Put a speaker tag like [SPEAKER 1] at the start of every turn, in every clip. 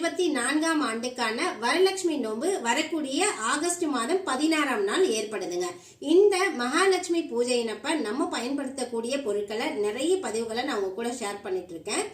[SPEAKER 1] இருபத்தி நான்காம் ஆண்டுக்கான வரலட்சுமி நோன்பு வரக்கூடிய ஆகஸ்ட் மாதம் பதினாறாம் நாள் ஏற்படுதுங்க. இந்த மகாலட்சுமி பூஜையினப்ப நம்ம பயன்படுத்தக்கூடிய பொருட்களை நிறைய பதிவுகளை நான் உங்க கூட ஷேர் பண்ணிட்டு இருக்கேன்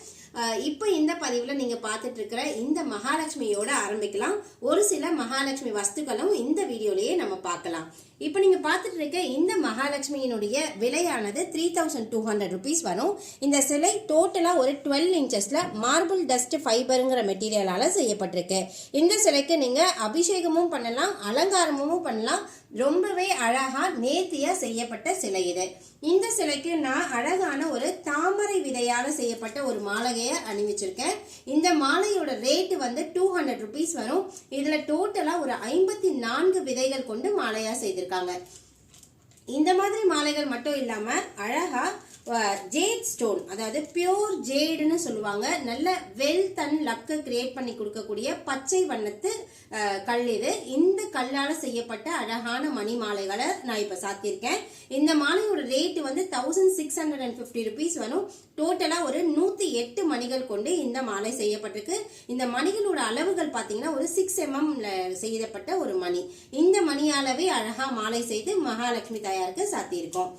[SPEAKER 1] இப்போ இந்த பதிவில் நீங்கள் பார்த்துட்டு இருக்கிற இந்த மகாலட்சுமியோட ஆரம்பிக்கலாம். ஒரு சில மகாலட்சுமி வஸ்துக்களும் இந்த வீடியோலேயே நம்ம பார்க்கலாம். இப்போ நீங்கள் பார்த்துட்டு இருக்க இந்த மகாலட்சுமியினுடைய விலையானது three thousand two hundred rupees வரும். இந்த சிலை டோட்டலாக ஒரு டுவெல் இன்ச்சஸில் மார்பிள் டஸ்ட் ஃபைபருங்கிற மெட்டீரியலால் செய்யப்பட்டிருக்கு. இந்த சிலைக்கு நீங்கள் அபிஷேகமும் பண்ணலாம் அலங்காரமும் பண்ணலாம். ரொம்பவே அழகாக நேர்த்தியாக செய்யப்பட்ட சிலை இது. இந்த சிலைக்கு நான் அழகான ஒரு தாமரை விதையால் செய்யப்பட்ட ஒரு மாலையை அணிவிச்சிருக்கேன். இந்த மாலையோட ரேட்டு வந்து டூ ஹண்ட்ரட் ருபீஸ் வரும். இதில் டோட்டலாக ஒரு ஐம்பத்தி நான்கு விதைகள் கொண்டு மாலையாக செய்திருக்காங்க. இந்த மாதிரி மாலைகள் மட்டும் இல்லாமல் அழகாக ஜேட் ஸ்டோன் அதாவது பியோர் ஜேடுன்னு சொல்லுவாங்க. நல்ல வெல்த் அண்ட் லக்கு கிரியேட் பண்ணி கொடுக்கக்கூடிய பச்சை வண்ணத்து கல் இது. இந்த கல்லால் செய்யப்பட்ட அழகான மணி மாலைகளை நான் இப்போ சாத்தியிருக்கேன். இந்த மாலையோட ரேட்டு வந்து thousand six hundred and fifty rupees வரும் டோட்டலாக ஒரு நூற்றி எட்டு மணிகள் கொண்டு இந்த மாலை செய்யப்பட்டிருக்கு. இந்த மணிகளோட அளவுகள் பார்த்தீங்கன்னா ஒரு சிக்ஸ் எம்எம்ல செய்யப்பட்ட ஒரு மணி. இந்த மணியாலவே அழகாக மாலை செய்து மகாலட்சுமி தாயாருக்கு சாத்தியிருக்கோம்.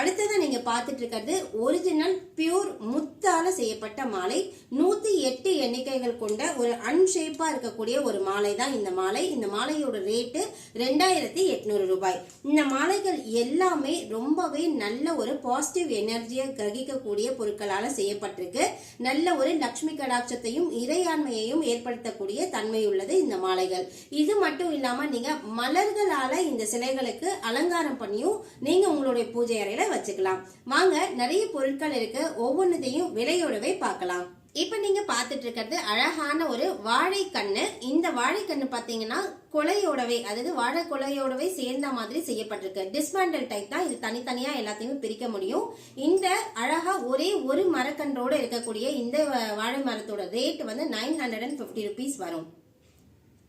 [SPEAKER 1] அடுத்ததான் நீங்கள் பார்த்துட்டு இருக்கிறது ஒரிஜினல் பியூர் முத்தால் செய்யப்பட்ட மாலை. நூற்றி எட்டு எண்ணிக்கைகள் கொண்ட ஒரு அன்ஷேப்பாக இருக்கக்கூடிய ஒரு மாலை தான் இந்த மாலை. இந்த மாலையோட ரேட்டு ரெண்டாயிரத்தி எட்நூறு ரூபாய். இந்த மாலைகள் எல்லாமே ரொம்பவே நல்ல ஒரு பாசிட்டிவ் எனர்ஜியை கிரகிக்கக்கூடிய பொருட்களால் செய்யப்பட்டிருக்கு. நல்ல ஒரு லக்ஷ்மி கடாட்சத்தையும் இறையாண்மையையும் ஏற்படுத்தக்கூடிய தன்மை உள்ளது இந்த மாலைகள். இது மட்டும் இல்லாமல் நீங்கள் மலர்களால் இந்த சிலைகளுக்கு அலங்காரம் பண்ணியும் நீங்கள் உங்களுடைய பூஜை அறையில் வச்சுக்கலாம். வாங்க நிறைய பொருட்கள் இருக்கு. ஒவ்வொன்றதையும் விலையோடவே பார்க்கலாம். இப்ப நீங்க பார்த்துட்டு இருக்கிறது அழகான ஒரு வாழைக்கண்ணு. இந்த வாழைக்கண்ணு பாத்தீங்கன்னா கொலையோடவே அதாவது வாழை கொலையோடவே சேர்ந்த மாதிரி செய்யப்பட்டிருக்கு. டிஸ்மேண்டல் டைப் தான். இது தனித்தனியா எல்லாத்தையுமே பிரிக்க முடியும். இந்த அழகா ஒரே ஒரு மரக்கன்றோட இருக்கக்கூடிய இந்த வாழை மரத்தோட ரேட் வந்து nine hundred and fifty rupees வரும்.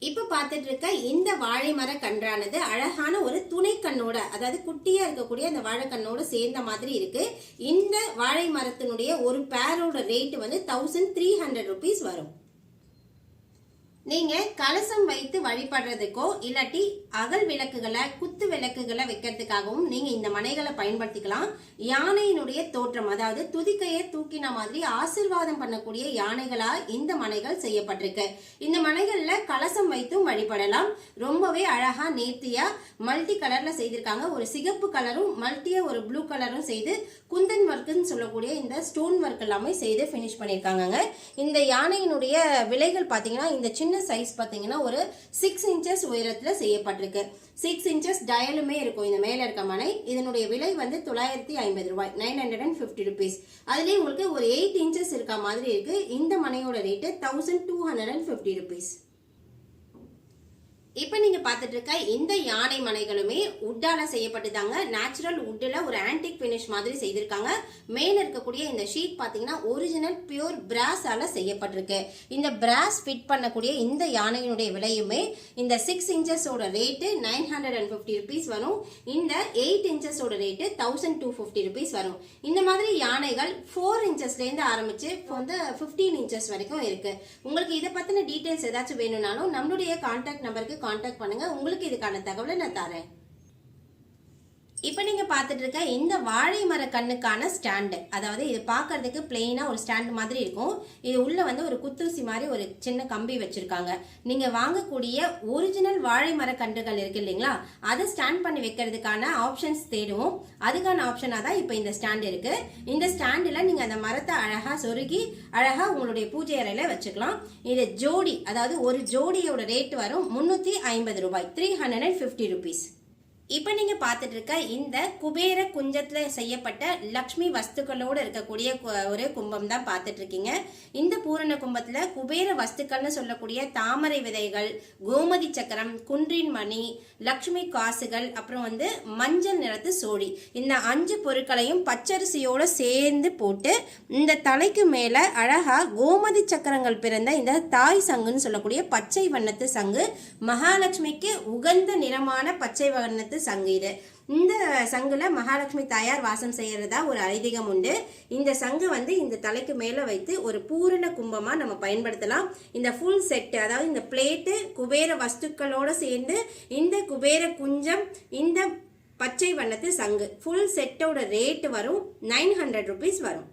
[SPEAKER 1] இப்போ பார்த்துட்டு இருக்க இந்த வாழை மர கன்றானது அழகான ஒரு துணை கண்ணோட அதாவது குட்டியாக இருக்கக்கூடிய அந்த வாழைக்கண்ணோடு சேர்ந்த மாதிரி இருக்கு. இந்த வாழை மரத்தினுடைய ஒரு பேரோட ரேட் வந்து தௌசண்ட் த்ரீ ஹண்ட்ரட் ருபீஸ் வரும். நீங்க கலசம் வைத்து வழிபடுறதுக்கோ இல்லாட்டி அகல் விளக்குகளை குத்து விளக்குகளை வைக்கிறதுக்காகவும் நீங்க இந்த மனைகளை பயன்படுத்திக்கலாம். யானையினுடைய தோற்றம் அதாவது துதிக்கையை தூக்கின மாதிரி ஆசிர்வாதம் பண்ணக்கூடிய யானைகளா இந்த மனைகள் செய்யப்பட்டிருக்கு. இந்த மனைகள்ல கலசம் வைத்தும் வழிபடலாம். ரொம்பவே அழகா நேர்த்தியா மல்டி கலர்ல செய்திருக்காங்க. ஒரு சிகப்பு கலரும் மல்டியா ஒரு ப்ளூ கலரும் செய்து குந்தன் ஒர்க்குன்னு சொல்லக்கூடிய இந்த ஸ்டோன் ஒர்க் எல்லாமே செய்து ஃபினிஷ் பண்ணியிருக்காங்கங்க. இந்த யானையினுடைய விலைகள் பார்த்தீங்கன்னா இந்த சின்ன சைஸ் பார்த்தீங்கன்னா ஒரு சிக்ஸ் இன்ச்சஸ் உயரத்தில் செய்யப்பட்டிருக்கு. சிக்ஸ் இன்ச்சஸ் டயலுமே இருக்கும். இந்த மேலே இருக்க மனை இதனுடைய விலை வந்து தொள்ளாயிரத்தி ஐம்பது ரூபாய். Nine hundred and fifty rupees அதுலேயே உங்களுக்கு ஒரு எயிட் இன்ச்சஸ் இருக்க மாதிரி இருக்கு. இந்த மனையோட rate thousand two hundred and fifty rupees இப்போ நீங்கள் பார்த்துட்டு இருக்க இந்த யானை மனைகளுமே உட்டால செய்யப்பட்டுதாங்க. நேச்சுரல் உட்டில் ஒரு ஆன்டிக் ஃபினிஷ் மாதிரி செய்திருக்காங்க. மேலே இருக்கக்கூடிய இந்த ஷீட் பார்த்தீங்கன்னா ஒரிஜினல் பியூர் பிராஸால் செய்யப்பட்டிருக்கு. இந்த பிராஸ் ஃபிட் பண்ணக்கூடிய இந்த யானையினுடைய விலையுமே இந்த six இன்ச்சஸோட rate nine hundred and fifty rupees வரும். இந்த eight இன்ச்சஸோட rate thousand two fifty rupees வரும். இந்த மாதிரி யானைகள் ஃபோர் இன்ச்சஸ்லேருந்து ஆரம்பித்து இப்போ வந்து ஃபிஃப்டீன் இன்ச்சஸ் வரைக்கும் இருக்குது உங்களுக்கு இதை பற்றின டீட்டெயில்ஸ் ஏதாச்சும் வேணும்னாலும் நம்மளுடைய கான்டாக்ட் நம்பருக்கு காண்டாக்ட் பண்ணுங்க. உங்களுக்கு இதுக்கான தகவலை நான் தரேன். இப்போ நீங்கள் பார்த்துட்டு இருக்க இந்த வாழை மர கண்ணுக்கான ஸ்டாண்டு அதாவது இது பார்க்கறதுக்கு பிளெயினாக ஒரு ஸ்டாண்ட் மாதிரி இருக்கும். இது உள்ளே வந்து ஒரு குத்தூசி மாதிரி ஒரு சின்ன கம்பி வச்சுருக்காங்க. நீங்கள் வாங்கக்கூடிய ஒரிஜினல் வாழை மர கன்றுகள் இருக்கு இல்லைங்களா? அதை ஸ்டாண்ட் பண்ணி வைக்கிறதுக்கான ஆப்ஷன்ஸ் தேடுவோம். அதுக்கான ஆப்ஷனாக தான் இப்போ இந்த ஸ்டாண்ட் இருக்குது இந்த ஸ்டாண்டில் நீங்கள் அந்த மரத்தை அழகாக சொருகி அழகாக உங்களுடைய பூஜை அறையில் வச்சுக்கலாம். இது ஜோடி அதாவது ஒரு ஜோடியோட ரேட் வரும் முந்நூற்றி ஐம்பது ரூபாய். Three hundred and fifty rupees இப்போ நீங்கள் பார்த்துட்டு இருக்க இந்த குபேர குஞ்சத்தில் செய்யப்பட்ட லக்ஷ்மி வஸ்துக்களோடு இருக்கக்கூடிய ஒரு கும்பம் தான் பார்த்துட்டு இருக்கீங்க இந்த பூரண கும்பத்தில் குபேர வஸ்துக்கள்னு சொல்லக்கூடிய தாமரை விதைகள் கோமதி சக்கரம் குன்றின் மணி லக்ஷ்மி காசுகள் அப்புறம் வந்து மஞ்சள் நிறத்து சோழி இந்த அஞ்சு பொருட்களையும் பச்சரிசியோடு சேர்ந்து போட்டு இந்த தலைக்கு மேலே அழகாக கோமதி சக்கரங்கள் பிறந்த இந்த தாய் சங்குன்னு சொல்லக்கூடிய பச்சை வண்ணத்து சங்கு மகாலட்சுமிக்கு உகந்த நிறமான பச்சை வண்ணத்து வண்ணத்து சங்கு இது. இந்த சங்குல மகாலட்சுமி தாயார் வாசம் செய்யறதா ஒரு ஐதீகம் உண்டு. இந்த சங்கு வந்து இந்த தலைக்கு மேல வைத்து ஒரு பூரண கும்பமா நம்ம பயன்படுத்தலாம். இந்த ஃபுல் செட் அதாவது இந்த பிளேட்டு குபேர வஸ்துக்களோட சேர்ந்து இந்த குபேர குஞ்சம் இந்த பச்சை வண்ணத்து சங்கு. ஃபுல் செட்டோட ரேட் வரும் நைன் ஹண்ட்ரட் ருபீஸ் வரும்.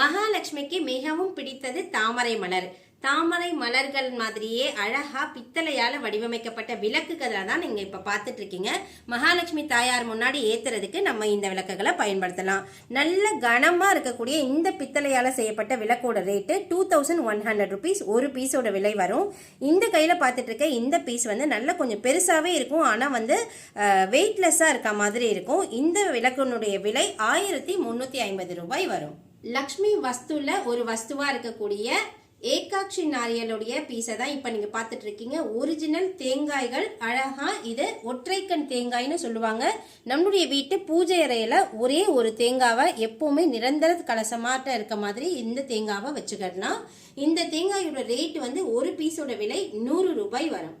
[SPEAKER 1] மகாலட்சுமிக்கு மிகவும் பிடித்தது தாமரை மலர். தாமரை மலர்கள் மாதிரியே அழகாக பித்தளையால் வடிவமைக்கப்பட்ட விளக்குகளை தான் நீங்கள் இப்போ பார்த்துட்டு இருக்கீங்க மகாலட்சுமி தாயார் முன்னாடி ஏற்றுறதுக்கு நம்ம இந்த விளக்குகளை பயன்படுத்தலாம். நல்ல கனமாக இருக்கக்கூடிய இந்த பித்தளையால் செய்யப்பட்ட விளக்கோட rate two thousand one hundred rupees ஒரு பீஸோட விலை வரும். இந்த கையில் பார்த்துட்டு இருக்க இந்த பீஸ் வந்து நல்ல கொஞ்சம் பெருசாகவே இருக்கும். ஆனால் வந்து வெயிட்லெஸ்ஸாக இருக்க மாதிரி இருக்கும். இந்த விளக்குனுடைய விலை ஆயிரத்தி முந்நூற்றி ஐம்பது ரூபாய் வரும். லக்ஷ்மி வஸ்துவில் ஒரு வஸ்துவாக இருக்கக்கூடிய ஏகாட்சி நாரியலுடைய பீஸை தான் இப்போ நீங்கள் பார்த்துட்டு இருக்கீங்க. ஒரிஜினல் தேங்காய்கள் அழகாக இது ஒற்றைக்கண் தேங்காய்னு சொல்லுவாங்க. நம்மளுடைய வீட்டு பூஜை அறையில் ஒரே ஒரு தேங்காவை எப்போவுமே நிரந்தர கலசமாட்ட இருக்க மாதிரி இந்த தேங்காவை வச்சுக்கிடலாம் இந்த தேங்காயோட ரேட் வந்து ஒரு பீஸோட விலை நூறு ரூபாய் வரும்.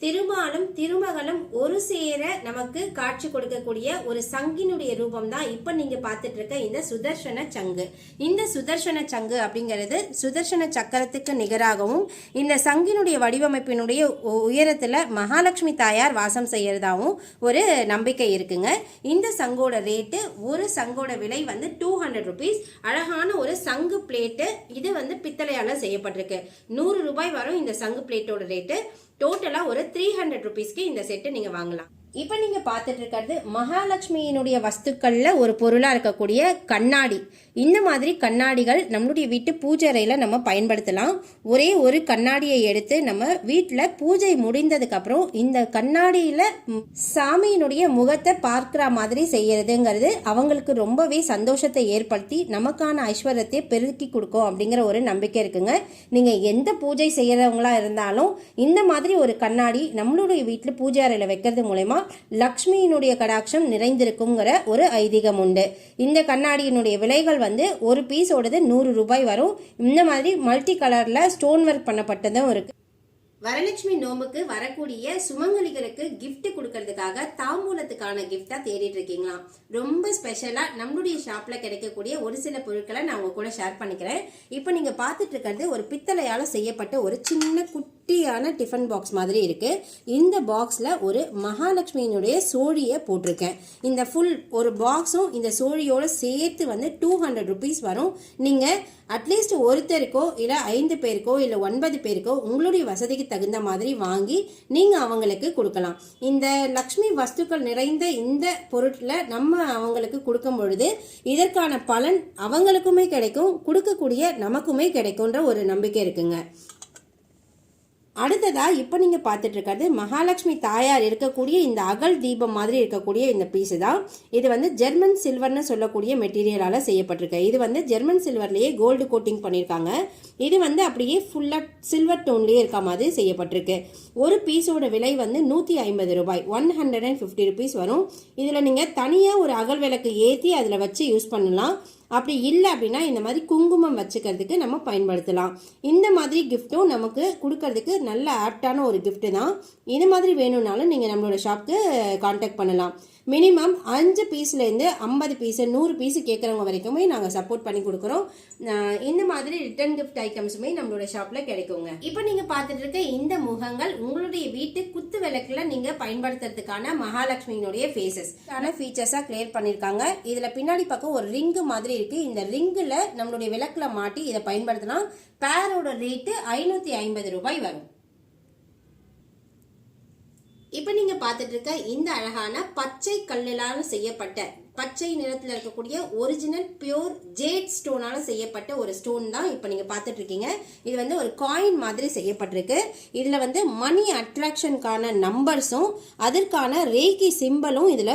[SPEAKER 1] திருமாலும் திருமகளும் ஒரு சேர நமக்கு காட்சி கொடுக்கக்கூடிய ஒரு சங்கினுடைய ரூபம் தான் இப்போ நீங்கள் பார்த்துட்டு இருக்க இந்த சுதர்சன சங்கு. இந்த சுதர்சன சங்கு அப்படிங்கிறது சுதர்சன சக்கரத்துக்கு நிகராகவும் இந்த சங்கினுடைய வடிவமைப்பினுடைய உ- மகாலட்சுமி தாயார் வாசம் செய்கிறதாகவும் ஒரு நம்பிக்கை இருக்குங்க. இந்த சங்கோட ரேட்டு ஒரு சங்கோட விலை வந்து டூ ஹண்ட்ரட் ருபீஸ் அழகான ஒரு சங்கு பிளேட்டு இது வந்து பித்தளையால் செய்யப்பட்டிருக்கு. நூறு ரூபாய் வரும் இந்த சங்கு பிளேட்டோட ரேட்டு டோட்டலாக ஒரு த்ரீ ஹண்ட்ரட் ருபீஸ்க்கு இந்த செட்டு நீங்கள் வாங்கலாம். இப்போ நீங்கள் பார்த்துட்டு இருக்கிறது மகாலட்சுமியினுடைய வஸ்துக்களில் ஒரு பொருளாக இருக்கக்கூடிய கண்ணாடி. இந்த மாதிரி கண்ணாடிகள் நம்மளுடைய வீட்டு பூஜை அறையில் நம்ம பயன்படுத்தலாம். ஒரே ஒரு கண்ணாடியை எடுத்து நம்ம வீட்டில் பூஜை முடிந்ததுக்கப்புறம் இந்த கண்ணாடியில் சாமியினுடைய முகத்தை பார்க்குற மாதிரி செய்யறதுங்கிறது அவங்களுக்கு ரொம்பவே சந்தோஷத்தை ஏற்படுத்தி நமக்கான ஐஸ்வர்யத்தை பெருக்கி கொடுக்கும் அப்படிங்கிற ஒரு நம்பிக்கை இருக்குங்க. நீங்கள் எந்த பூஜை செய்கிறவங்களாக இருந்தாலும் இந்த மாதிரி ஒரு கண்ணாடி நம்மளுடைய வீட்டில் பூஜை அறையில் வைக்கிறது மூலயமா லக்ஷ்மியினுடைய கடாட்சம் நிறைந்திருக்குங்கிற ஒரு ஐதீகம் உண்டு. இந்த கண்ணாடியினுடைய விலைகள் வந்து ஒரு பீஸோடது நூறு ரூபாய் வரும். இந்த மாதிரி மல்டி கலரில் ஸ்டோன் ஒர்க் பண்ணப்பட்டதும் இருக்குது வரலட்சுமி நோம்புக்கு வரக்கூடிய சுமங்கலிகளுக்கு கிஃப்ட் கொடுக்கறதுக்காக தாம்பூலத்துக்கான கிஃப்டா தேடிட்டு இருக்கீங்களாம். ரொம்ப ஸ்பெஷலா நம்மளுடைய ஷாப்ல கிடைக்கக்கூடிய ஒரு சில பொருட்களை நான் உங்க கூட ஷேர் பண்ணிக்கிறேன். இப்போ நீங்க பார்த்துட்டு இருக்கிறது ஒரு பித்தளையால செய்யப்பட்ட ஒரு சின்ன குட்டி குட்டியான டிஃபன் பாக்ஸ் மாதிரி இருக்குது இந்த பாக்ஸில் ஒரு மகாலட்சுமியினுடைய சோழியை போட்டிருக்கேன். இந்த ஃபுல் ஒரு பாக்ஸும் இந்த சோழியோடு சேர்த்து வந்து டூ ஹண்ட்ரட் ருபீஸ் வரும். நீங்கள் அட்லீஸ்ட் ஒருத்தருக்கோ இல்லை ஐந்து பேருக்கோ இல்லை ஒன்பது பேருக்கோ உங்களுடைய வசதிக்கு தகுந்த மாதிரி வாங்கி நீங்கள் அவங்களுக்கு கொடுக்கலாம். இந்த லக்ஷ்மி வஸ்துக்கள் நிறைந்த இந்த பொருட்களை நம்ம அவங்களுக்கு கொடுக்கும் பொழுது இதற்கான பலன் அவங்களுக்குமே கிடைக்கும் கொடுக்கக்கூடிய நமக்குமே கிடைக்கும்ன்ற ஒரு நம்பிக்கை இருக்குங்க. அடுத்ததாக இப்போ நீங்கள் பார்த்துட்டு இருக்கிறது மகாலட்சுமி தாயார் இருக்கக்கூடிய இந்த அகல் தீபம் மாதிரி இருக்கக்கூடிய இந்த பீஸு தான். இது வந்து ஜெர்மன் சில்வர்னு சொல்லக்கூடிய மெட்டீரியலால் செய்யப்பட்டிருக்கு. இது வந்து ஜெர்மன் சில்வர்லேயே கோல்டு கோட்டிங் பண்ணியிருக்காங்க. இது வந்து அப்படியே ஃபுல்லாக சில்வர் டோன்லேயே இருக்க மாதிரி செய்யப்பட்டிருக்கு. ஒரு பீஸோட விலை வந்து நூற்றி ஐம்பது ரூபாய். One hundred and fifty rupees வரும். இதில் நீங்கள் தனியாக ஒரு அகல் விளக்கு ஏற்றி அதில் வச்சு யூஸ் பண்ணலாம். அப்படி இல்லை அப்படின்னா இந்த மாதிரி குங்குமம் வச்சுக்கிறதுக்கு நம்ம பயன்படுத்தலாம். இந்த மாதிரி கிஃப்ட்டும் நமக்கு கொடுக்கறதுக்கு நல்ல ஆப்டான ஒரு கிஃப்ட்டு தான். இது மாதிரி வேணும்னாலும் நீங்கள் நம்மளோட ஷாப்க்கு காண்டாக்ட் பண்ணலாம். மினிமம் அஞ்சு பீஸ்லேருந்து ஐம்பது பீஸு நூறு பீஸு கேட்குறவங்க வரைக்குமே நாங்கள் சப்போர்ட் பண்ணி கொடுக்குறோம். இந்த மாதிரி ரிட்டர்ன் கிஃப்ட் ஐட்டம்ஸுமே நம்மளோட ஷாப்பில் கிடைக்குங்க. இப்போ நீங்கள் பார்த்துட்டு இருக்க இந்த முகங்கள் உங்களுடைய வீட்டு குத்து விளக்கில் நீங்கள் பயன்படுத்துறதுக்கான மகாலட்சுமியினுடைய ஃபேஸஸ் ஆன ஃபீச்சர்ஸாக கிளியர் பண்ணியிருக்காங்க இதில் பின்னாடி பக்கம் ஒரு ரிங்கு மாதிரி இருக்குது இந்த ரிங்கில் நம்மளுடைய விளக்கில் மாட்டி இதை பயன்படுத்தினா பேரோட ரேட்டு ஐநூற்றி ஐம்பது ரூபாய் வரும். இப்போ நீங்க பார்த்துட்டு இருக்க இந்த அழகான பச்சை கல்லிலால செய்யப்பட்ட பச்சை நிறத்தில் இருக்கக்கூடிய ஒரிஜினல் பியூர் ஜேட் ஸ்டோனால் செய்யப்பட்ட ஒரு ஸ்டோன் தான் இப்போ நீங்கள் பார்த்துட்டு இருக்கீங்க. இது வந்து ஒரு காயின் மாதிரி செய்யப்பட்டிருக்கு. இதில் வந்து மணி அட்ராக்ஷனுக்கான நம்பர்ஸும் அதற்கான ரேக்கி சிம்பலும் இதில்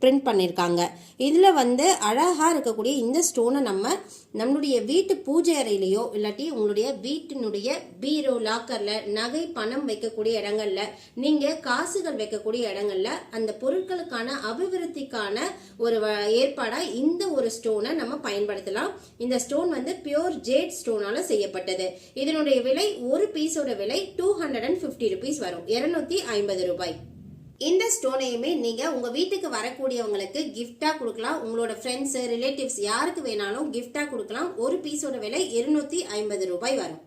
[SPEAKER 1] பிரிண்ட் பண்ணியிருக்காங்க இதில் வந்து அழகாக இருக்கக்கூடிய இந்த ஸ்டோனை நம்ம நம்மளுடைய வீட்டு பூஜை அறையிலையோ இல்லாட்டி உங்களுடைய வீட்டினுடைய பீரோ லாக்கரில் நகை பணம் வைக்கக்கூடிய இடங்கள்ல நீங்கள் காசுகள் வைக்கக்கூடிய இடங்கள்ல அந்த பொருட்களுக்கான அபிவிருத்திக்கான ஒரு வ- இந்த ஒரு ஸ்டோனை நம்ம பயன்படுத்தலாம். இந்த ஸ்டோன் வந்து பியோர் ஜேட் ஸ்டோனால் செய்யப்பட்டது. இதனுடைய விலை ஒரு பீஸோட விலை two hundred and fifty rupees வரும். இரநூத்தி ஐம்பது ரூபாய். இந்த ஸ்டோனையுமே நீங்கள் உங்கள் வீட்டுக்கு வரக்கூடியவங்களுக்கு கிஃப்டாக கொடுக்கலாம். உங்களோட ஃப்ரெண்ட்ஸு ரிலேட்டிவ்ஸ் யாருக்கு வேணாலும் கிஃப்டாக கொடுக்கலாம். ஒரு பீஸோட விலை இருநூற்றி ஐம்பது ரூபாய் வரும்.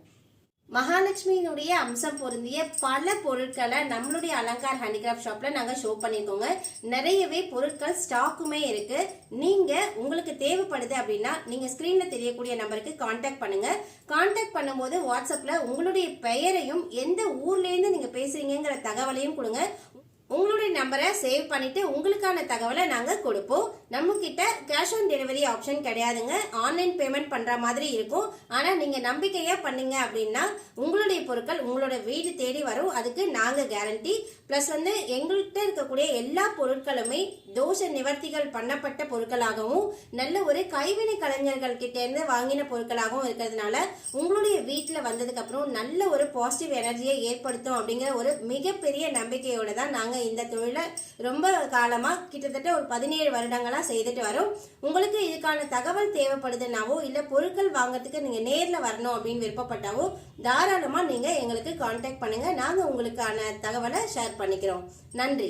[SPEAKER 1] மகாலட்சுமியினுடைய அம்சம் பொருந்திய பல பொருட்களை நம்மளுடைய அலங்கார் ஹேண்டிகிராஃப்ட் ஷாப்பில் நாங்கள் ஷோ பண்ணியிருக்கோங்க. நிறையவே பொருட்கள் ஸ்டாக்குமே இருக்கு. நீங்கள் உங்களுக்கு தேவைப்படுது அப்படின்னா நீங்கள் ஸ்க்ரீனில் தெரியக்கூடிய நம்பருக்கு காண்டாக்ட் பண்ணுங்கள் காண்டாக்ட் பண்ணும்போது வாட்ஸ்அப்பில் உங்களுடைய பெயரையும் எந்த ஊர்லேருந்து நீங்கள் பேசுகிறீங்கிற தகவலையும் கொடுங்க. உங்களுடைய நம்பரை சேவ் பண்ணிவிட்டு உங்களுக்கான தகவலை நாங்கள் கொடுப்போம். நம்ம கிட்ட கேஷ் ஆன் டெலிவரி ஆப்ஷன் கிடையாதுங்க. ஆன்லைன் பேமெண்ட் பண்ற மாதிரி இருக்கும். ஆனா நீங்க நம்பிக்கையா பண்ணீங்க அப்படின்னா உங்களுடைய பொருட்கள் உங்களோட வீடு தேடி வரும். அதுக்கு நாங்க கேரண்டி பிளஸ் வந்து எங்கள்கிட்ட இருக்கக்கூடிய எல்லா பொருட்களுமே தோஷ நிவர்த்திகள் பண்ணப்பட்ட பொருட்களாகவும் நல்ல ஒரு கைவினை கலைஞர்கள் கிட்டேருந்து வாங்கின பொருட்களாகவும் இருக்கிறதுனால உங்களுடைய வீட்டில் வந்ததுக்கப்புறம் நல்ல ஒரு பாசிட்டிவ் எனர்ஜியை ஏற்படுத்தும் அப்படிங்கிற ஒரு மிகப்பெரிய நம்பிக்கையோடு தான் நாங்கள் இந்த தொழிலை ரொம்ப காலமாக கிட்டத்தட்ட ஒரு பதினேழு வருடங்களா செய்துட்டு வரோம். உங்களுக்கு இதுக்கான தகவல் தேவைப்படுதுனாவோ இல்லை பொருட்கள் வாங்குறதுக்கு நீங்கள் நேரில் வரணும் அப்படின்னு விருப்பப்பட்டாவோ தாராளமாக நீங்கள் எங்களுக்கு காண்டாக்ட் பண்ணுங்கள் நாங்கள் உங்களுக்கான தகவலை ஷேர் பண்ணிக்கிறோம். நன்றி.